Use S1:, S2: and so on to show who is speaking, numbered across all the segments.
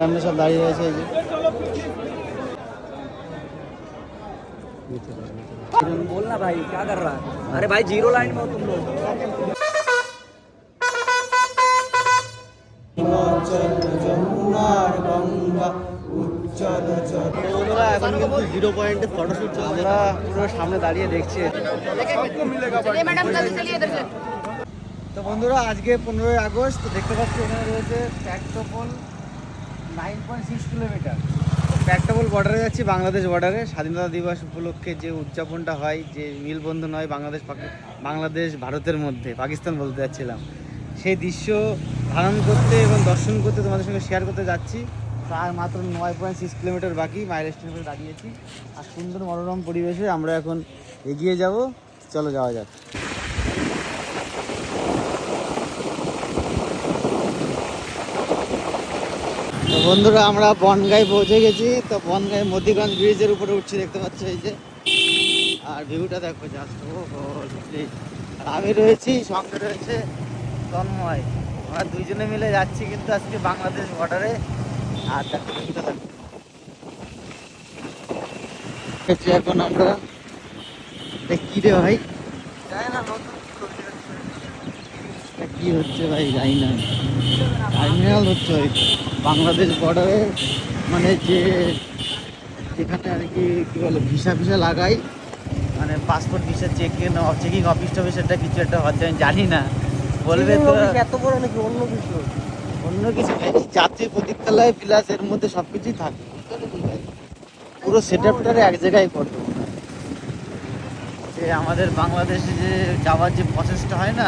S1: সামনে সব দাঁড়িয়ে রয়েছে এই যে
S2: बोलना भाई क्या कर रहा है अरे भाई जीरो लाइन में हो तुम लोग
S1: বন্ধুরা এখন কিন্তু জিরো পয়েন্টে ফটোশুট চলছে আমরা পুরো সামনে দাঁড়িয়ে দেখছি
S3: चलिए मैडम जल्दी चलिए इधर से
S1: তো বন্ধুরা আজকে পনেরোই আগস্ট তো দেখতে পাচ্ছি এখানে রয়েছে প্যাকটোপল নাইন পয়েন্ট সিক্স কিলোমিটার প্যাকটোপল বর্ডারে যাচ্ছি, বাংলাদেশ বর্ডারে স্বাধীনতা দিবস উপলক্ষে যে উদযাপনটা হয়, যে মিলবন্ধন হয় বাংলাদেশ বাংলাদেশ, ভারতের মধ্যে, পাকিস্তান বলতে যাচ্ছিলাম। সেই দৃশ্য ধারণ করতে এবং দর্শন করতে তোমাদের সঙ্গে শেয়ার করতে যাচ্ছি। তার মাত্র নয় পয়েন্ট সিক্স কিলোমিটার বাকি মাইল স্টেশনে দাঁড়িয়েছি। আর সুন্দর মনোরম পরিবেশে আমরা এখন এগিয়ে যাব। চলো যাওয়া যাক। তো বন্ধুরা আমরা বনগাই পৌঁছে গেছি। তো বনগাই মতিগঞ্জ ব্রিজের উপরে উঠছি দেখতে পাচ্ছ এই যে। আর ভিউটা দেখো জাস্ট আর আমি রয়েছি সঙ্গে রয়েছে তন্ময়। আমরা দুইজনে মিলে যাচ্ছি কিন্তু আজকে বাংলাদেশ বর্ডারে আর দেখো ভিউটা দেখো এখন আমরা। কি রে ভাই? কি হচ্ছে ভাই? জানি না। টার্মিনাল হচ্ছে হয়তো বাংলাদেশ বর্ডারে মানে যে যেখানে আর কি কী বলে ভিসা ভিসা লাগাই মানে passport visa checking checking office টফিস একটা কিছু একটা হচ্ছে আমি জানি না বলবে তো
S2: এত বড় নাকি অন্য কিছু
S1: অন্য কিছু জাতীয় প্রতীক্ষালয় প্লাস এর মধ্যে সব কিছুই থাকে? পুরো সেট আপটারে এক জায়গায় হয়। যে আমাদের বাংলাদেশে যে যাওয়ার যে প্রসেসটা হয় না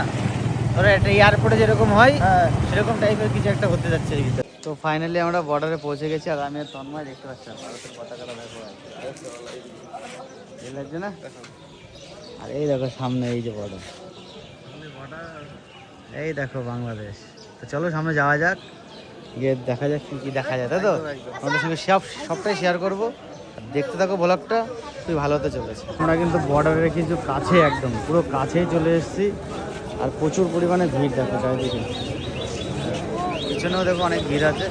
S1: ধরো একটা এয়ারপোর্টে যেরকম হয়
S2: হ্যাঁ
S1: সেরকম টাইপের কিছু একটা হতে যাচ্ছে এর ভিতরে তো ফাইনালি আমরা বর্ডারে পৌঁছে গেছি আর আমি তন্ময় দেখতে পাচ্ছি আর ভারতের পতাকাটা দেখো। এই লাগছে না? আর এই দেখো সামনে এই যে বর্ডার এই দেখো বাংলাদেশ। তো চলো সামনে যাওয়া যাক গিয়ে দেখা যাক কি কি দেখা যায় তাই তো? আমাদের সঙ্গে সব সবটাই শেয়ার করব। আর দেখতে থাকো ব্লগটা খুবই ভালো হতে চলেছে আমরা কিন্তু বর্ডারের কিছু কাছে একদম পুরো কাছেই চলে এসেছি। আর প্রচুর পরিমাণে ভিড় দেখো চারিদিকে। পিছনেও দেখো অনেক ভিড় আছে।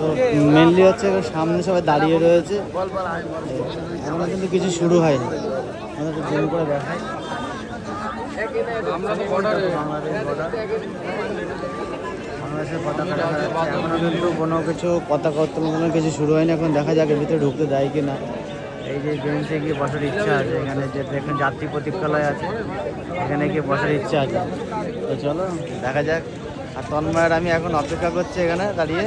S1: তো মেনলি হচ্ছে সামনে সবাই দাঁড়িয়ে রয়েছে। এখনও কিন্তু কিছু শুরু হয়নি। আমাদের জুম করে দেখাই। বাংলাদেশের পতাকা দেখা যাচ্ছে। এখনও কিন্তু কোনো কিছু কিছু শুরু এখন দেখা যাক ভিতরে ঢুকতে দেয় কি না এই যে গিয়ে বসার ইচ্ছা আছে। এখানে যাত্রী প্রতীক্ষালয় আছে। এখানে গিয়ে বসার ইচ্ছা আছে। তো চলো, দেখা যাক। আর তন্ময়ের আমি এখন অপেক্ষা করছি এখানে দাঁড়িয়ে।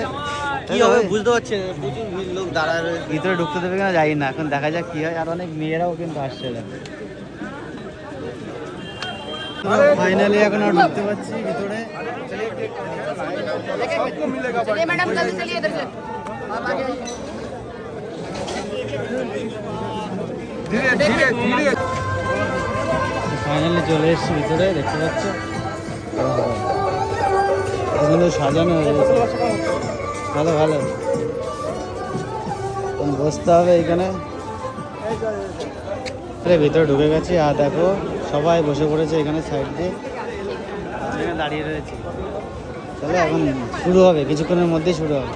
S2: কি হবে? বুঝতে পারছি প্রচুর লোক দাঁড়ায়
S1: ভিতরে ঢুকতে দেবে কিনা যাই না। এখন দেখা যাক কি হয়। আর অনেক মেয়েরাও কিন্তু আসছে ফাইনালি এখন আর ঢুকতে পারছি ভিতরে। ফাইনালি চলে এসছি ভিতরে দেখতে পাচ্ছ? এগুলো সাজানো হয়েছে ভালো ভালো। বসতে হবে এখানে। ভিতরে ঢুকে গেছি। আর দেখো সবাই বসে পড়েছে এখানে সাইড দিয়ে। দাঁড়িয়ে রয়েছে। চলো এখন শুরু হবে কিছুক্ষণের মধ্যেই শুরু হবে।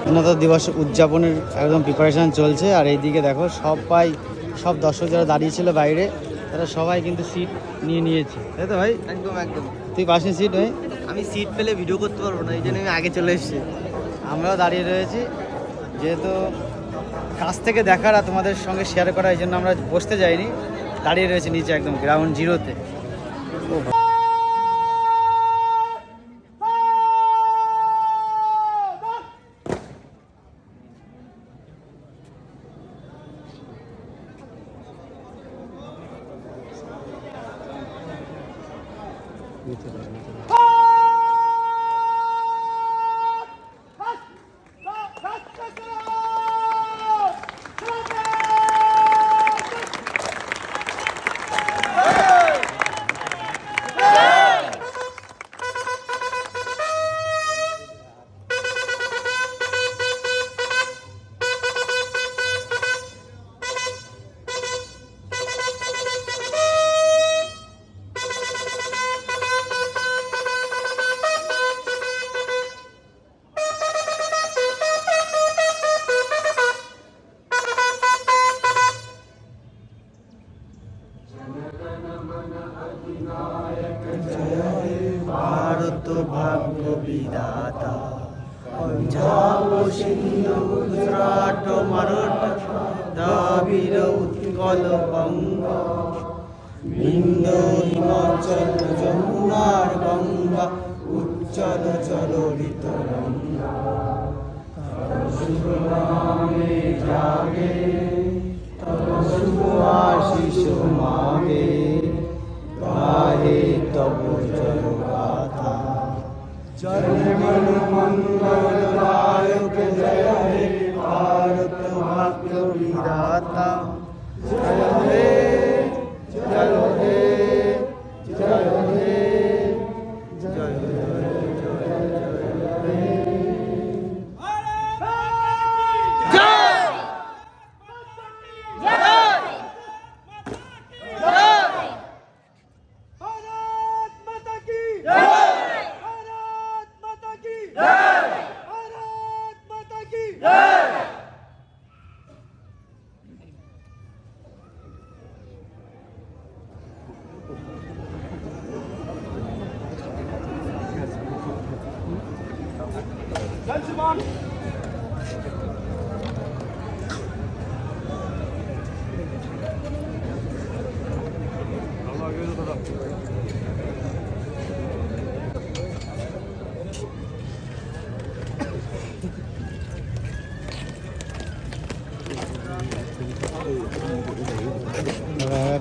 S1: স্বাধীনতা দিবস উদযাপনের একদম প্রিপারেশন চলছে। আর এইদিকে দেখো সবাই সব দর্শক যারা দাঁড়িয়েছিল বাইরে তারা সবাই কিন্তু সিট নিয়ে নিয়েছে। তাই তো ভাই?
S2: একদম একদম।
S1: তুই পাশে সিট ভাই
S2: আমি সিট পেলে ভিডিও করতে পারব না, এই জন্য আমি আগে চলে এসেছি।
S1: আমরাও দাঁড়িয়ে রয়েছি, যেহেতু কাছ থেকে দেখার আর তোমাদের সঙ্গে শেয়ার করা এই জন্য আমরা বসতে যাইনি। দাঁড়িয়ে রয়েছি নিচে একদম গ্রাউন্ড জিরোতে Oh! ভাগ্য বিধাতা পঞ্জাব সিন্ধু গুজরাট মারঠ দ্রাবিড় উৎকল বঙ্গ বৃন্দ হিমাচল যমুনার গঙ্গা জলরিত রঙ্গা জাগে শুভ আশিস মাগে তব جن من منگل دایک جے ہری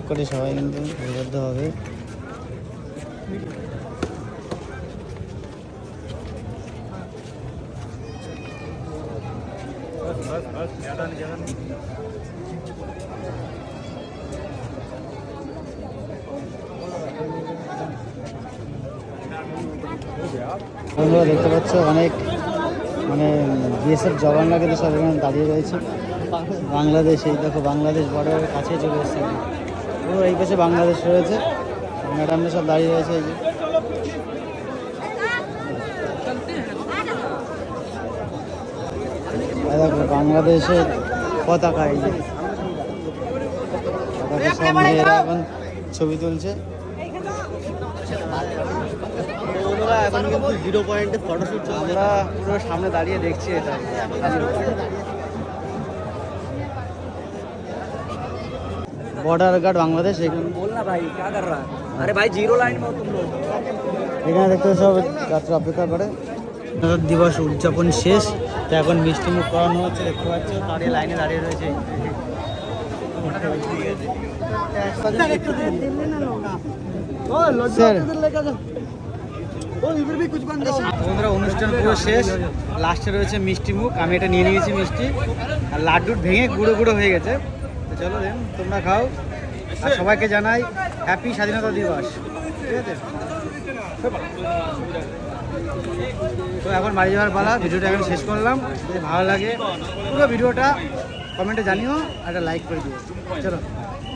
S1: করে সবাই কিন্তু হবে বন্ধুরা দেখতে পাচ্ছ, অনেক মানে বিএসএফ জওয়ানরা কিন্তু সব এখানে দাঁড়িয়ে রয়েছে। বাংলাদেশ, এই দেখো, বাংলাদেশ বর্ডারের কাছে চলে এসছে। পুরো এই পাশে বাংলাদেশ রয়েছে। ম্যাডামরা সব দাঁড়িয়ে রয়েছে, এই যে। দেখো বাংলাদেশের পতাকা এই যে। এখন ছবি তুলছে। এখন আমরা সামনে দাঁড়িয়ে দেখছি এটা। বর্ডার গার্ড বাংলাদেশ এখানে।
S2: বল না ভাই
S1: এখানে দেখতে সব যাত্রা অপেক্ষা করে। স্বাধীনতা দিবস উদযাপন শেষ তো এখন মিষ্টি মুখ করানো হচ্ছে দেখতে পাচ্ছ দাঁড়িয়ে লাইনে দাঁড়িয়ে রয়েছে। বন্ধুরা অনুষ্ঠান পুরো শেষ। লাস্টে রয়েছে মিষ্টি মুখ আমি এটা নিয়ে নিয়েছি মিষ্টি। আর লাড্ডু ভেঙে গুঁড়ো গুঁড়ো হয়ে গেছে। তো চলো দেন তোমরা খাও। আর সবাইকে জানাই হ্যাপি স্বাধীনতা দিবস। ঠিক আছে? তো এখন বাড়ি যাওয়ার পালা, ভিডিওটা এখন শেষ করলাম। ভালো লাগে, পুরো ভিডিওটা কমেন্টে জানিও আর একটা লাইক করে দিও। চলো।